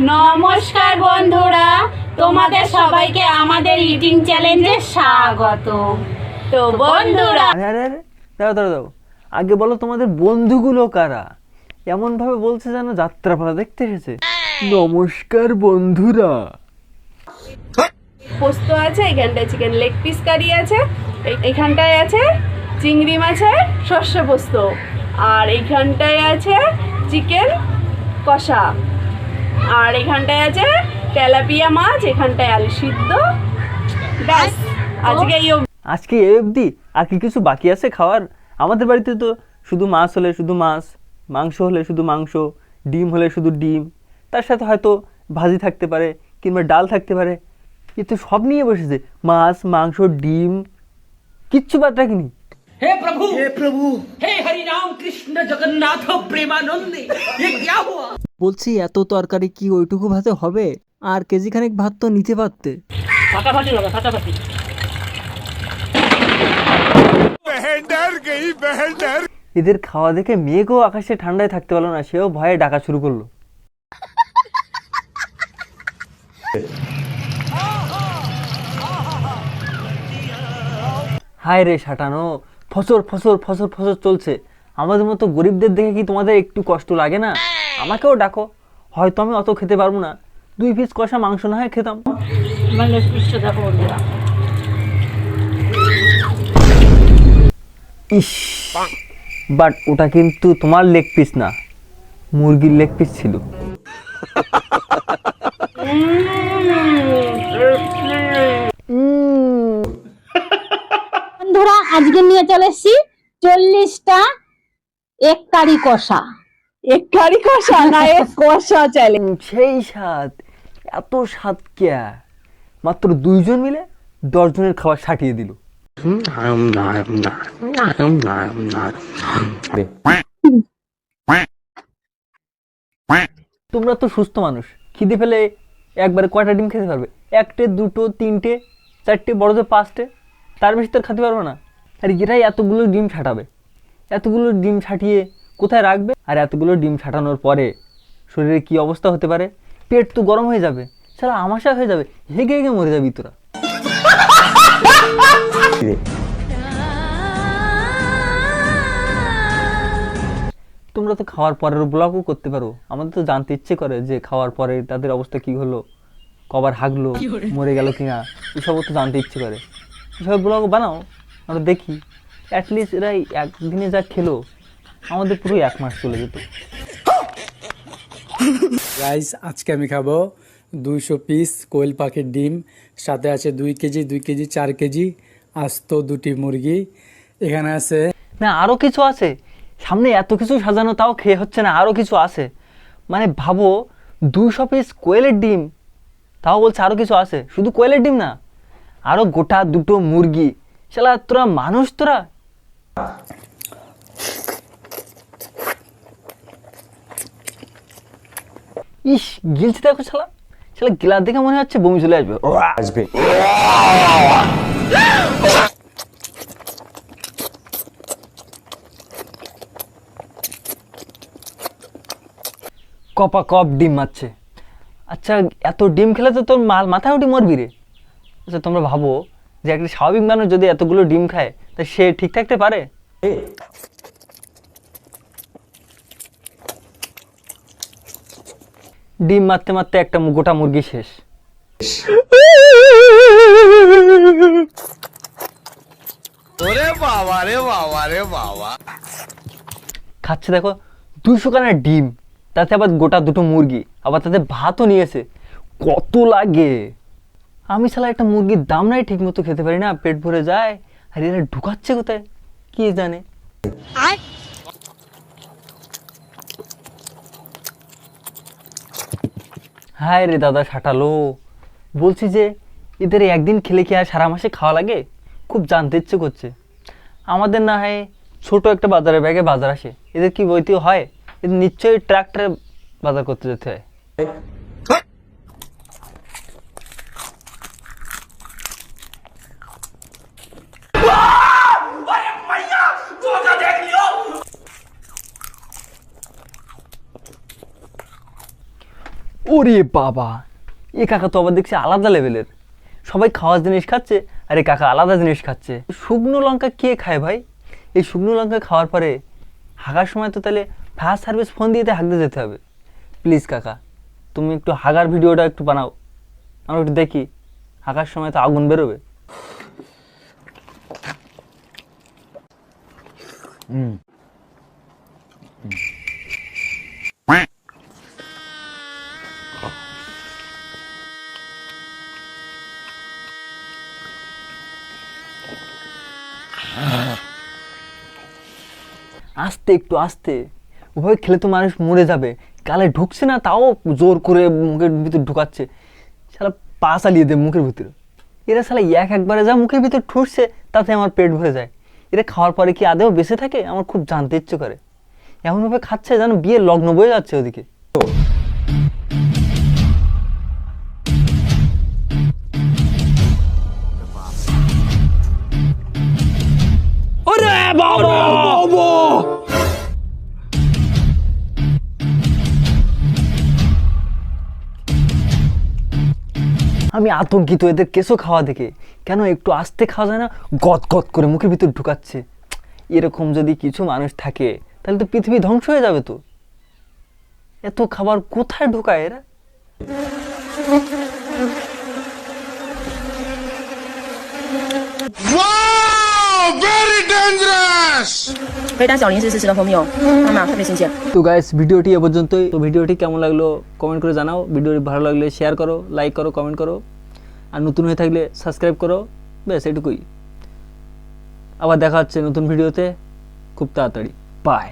নমস্কার বন্ধুরা তোমাদের সবাইকে আমাদের ইটিং চ্যালেঞ্জে স্বাগত। তো বন্ধুরা আরে আরে আরে দাঁড়াও দাঁড়াও দাঁড়াও। আগে বলো তোমাদের বন্ধুগুলো কারা? এমন ভাবে বলছে যেন যাত্রাপালা দেখতে এসেছে? নমস্কার বন্ধুরা। পোস্ত আছে এখানটায় চিকেন লেগ পিস কারি আছে এই- এইখানটায় আছে চিংড়ি মাছের শস্য পোস্ত আর এইখানটায় আছে চিকেন কষা। আর এখানটায় আছে তেলাপিয়া মাছ এখানটায় আলু সিদ্ধ ব্যাস আজকে এই অবধি। আজকে এই অবধি আর কি কিছু বাকি আছে খাওয়ার আমাদের বাড়িতে তো শুধু মাছ হলে শুধু মাছ মাংস হলে শুধু মাংস ডিম হলে শুধু ডিম তার সাথে হয়তো ভাজি থাকতে পারে কিংবা ডাল থাকতে পারে এ তো সব নিয়ে বসেছে মাছ মাংস ডিম কিচ্ছু বাদ রাখিনি हे प्रभु हे प्रभु हे हरि राम कृष्ण जगन्नाथ प्रेमानंद ये क्या हुआ বলছি এত তরকারি কি ওইটুকু ভাতে হবে? আর কেজি খানেক ভাত তো নিতে পারতে। এদের খাওয়া দেখে মেঘও আকাশে ঠান্ডায় থাকতে পারল না সেও ভয়ে ডাকা শুরু করল। হায় রে সাটানো ফসর ফসর ফসর ফসর চলছে। আমাদের মতো গরিবদের দেখে কি তোমাদের একটু কষ্ট লাগে না? আমাকেও ডাকো। হয়তো আমি অত খেতে পারব না। দুই পিস কষা মাংস না হয় খেতাম। ইস বাট ওটা কিন্তু তোমার লেগ পিস না। মুরগির লেগ পিস ছিল। বন্ধুরা, আজকে নিয়ে চলে এসছি চল্লিশটা এক কারি কষা। এক কষা না এক কষা চ্যালেঞ্জ সেই স্বাদ। এত স্বাদ ক্যা মাত্র দুইজন মিলে দশজনের খাবার সাটিয়ে দিল। তোমরা তো সুস্থ মানুষ। খিদে ফেলে একবারে কয়টা ডিম খেতে পারবে? একটা, দুটো, তিনটে, চারটে, বড় পাঁচটে, তার বেশি তো খেতে পারবে না। আর এরাই এতগুলো ডিম ছাটাবে। এতগুলো ডিম ছাটিয়ে কোথায় রাখবে? আর এতগুলো ডিম ছাটানোর পরে শরীরে কি অবস্থা হতে পারে? পেট তো গরম হয়ে যাবে। সারা আমাশা হয়ে যাবে। হেগে হেগে মরে যাবি তোরা। তোমরা তো খাওয়ার পরের ব্লগও করতে পারো। আমাদের তো জানতে ইচ্ছে করে যে খাওয়ার পরে তাদের অবস্থা কি হলো কবার হাগলো মরে গেল কিনা এসবও তো জানতে ইচ্ছে করে। এসব ব্লগ বানাও আমরা দেখি। অ্যাটলিস্ট এরা এই একদিনে যা খেলো আমাদের পুরো এক মাস চলে যেত। গাইস আজকে আমি খাব দুইশো পিস কোয়েল পাখির ডিম। সাথে আছে দুই কেজি দুই কেজি চার কেজি আস্ত দুটি মুরগি। এখানে আছে না আরও কিছু আছে। সামনে এত কিছু সাজানো তাও খেয়ে হচ্ছে না আরও কিছু আছে। মানে ভাবো দুশো পিস কোয়েলের ডিম তাও বলছে আরও কিছু আছে। শুধু কোয়েলের ডিম না আরও গোটা দুটো মুরগি। শালা তোরা মানুষ তোরা? ইস গিলছে দেখো শালা। শালা গিলার দেখে মনে হচ্ছে বমি চলে আসবে। আসবে। কপা কপ ডিম মারছে। আচ্ছা এত ডিম খেলে তো তোর মাল মাথায় উঠে মরবি রে। আচ্ছা তোমরা ভাবো যে একটা স্বাভাবিক মানুষ যদি এতগুলো ডিম খায় তা সে ঠিক থাকতে পারে? ডিম মারতে মারতে একটা গোটা মুরগি শেষ। ওরে বাবা রে বাবারে বাবা। খাচ্ছে দেখো দুশো খানা ডিম তাতে আবার গোটা দুটো মুরগি আবার তাতে ভাতও নিয়েছে কত লাগে। আমি শালা একটা মুরগির দাম নাই ঠিক মতো খেতে পারি না পেট ভরে যায় আর এরা ঢুকাচ্ছে কোথায়? কি জানে? হায় রে দাদা সাটালো। বলছি যে, এদের একদিন খেলে কি আর সারা মাসে খাওয়া লাগে? খুব জানতে ইচ্ছে করছে। আমাদের না হয় ছোট একটা বাজারের ব্যাগে বাজার আসে। এদের কি বইতে হয়? এদের নিশ্চয়ই ট্রাক্টরে বাজার করতে যেতে হয়। ওরে বাবা, এ কাকা তো আবার দেখছি আলাদা লেভেলের। সবাই খাওয়ার জিনিস খাচ্ছে, আর এ কাকা আলাদা জিনিস খাচ্ছে। শুকনো লঙ্কা কে খায় ভাই? এই শুকনো লঙ্কা খাওয়ার পরে হাগার সময় তো তাহলে ফায়ার সার্ভিস ফোন দিয়ে হাগতে যেতে হবে। প্লিজ কাকা, তুমি একটু হাগার ভিডিওটা একটু বানাও। আমরা একটু দেখি, হাগার সময় তো আগুন বেরোবে। আস্তে, একটু আস্তে। ওভাবে খেলে তো মানুষ মরে যাবে। গালে ঢুকছে না, তাও জোর করে মুখের ভিতর ঢুকাচ্ছে। সালা পা চালিয়ে দেয় মুখের ভিতরে। এরা সালা এক একবারে যা মুখের ভিতর ঠুসছে, তাতে আমার পেট ভরে যায়। এরা খাওয়ার পরে কি আদেও বেঁচে থাকে? আমার খুব জানতে ইচ্ছে করে। এমনভাবে খাচ্ছে যেন বিয়ের লগ্ন বয়ে যাচ্ছে ওদিকে। আমি আতঙ্কিত এদের কেসও খাওয়া দেখে। কেন একটু আস্তে খাওয়া যায় না? গদ গদ করে মুখের ভিতর ঢুকাচ্ছে। এরকম যদি কিছু মানুষ থাকে তাহলে তো পৃথিবী ধ্বংস হয়ে যাবে তো। এত খাবার কোথায় ঢোকায় এরা? 可以当小零食试试的蜂蜜哦，妈妈特别新鲜。 তো গাইস ভিডিওটি এ পর্যন্তই তো ভিডিওটি কেমন লাগলো কমেন্ট করে জানাও ভিডিওটি ভালো লাগলে শেয়ার করো লাইক করো কমেন্ট করো আর নতুন হয়ে থাকলে সাবস্ক্রাইব করো ব্যাস এটুকুই আবার দেখা হচ্ছে নতুন ভিডিওতে খুব তাড়াতাড়ি বাই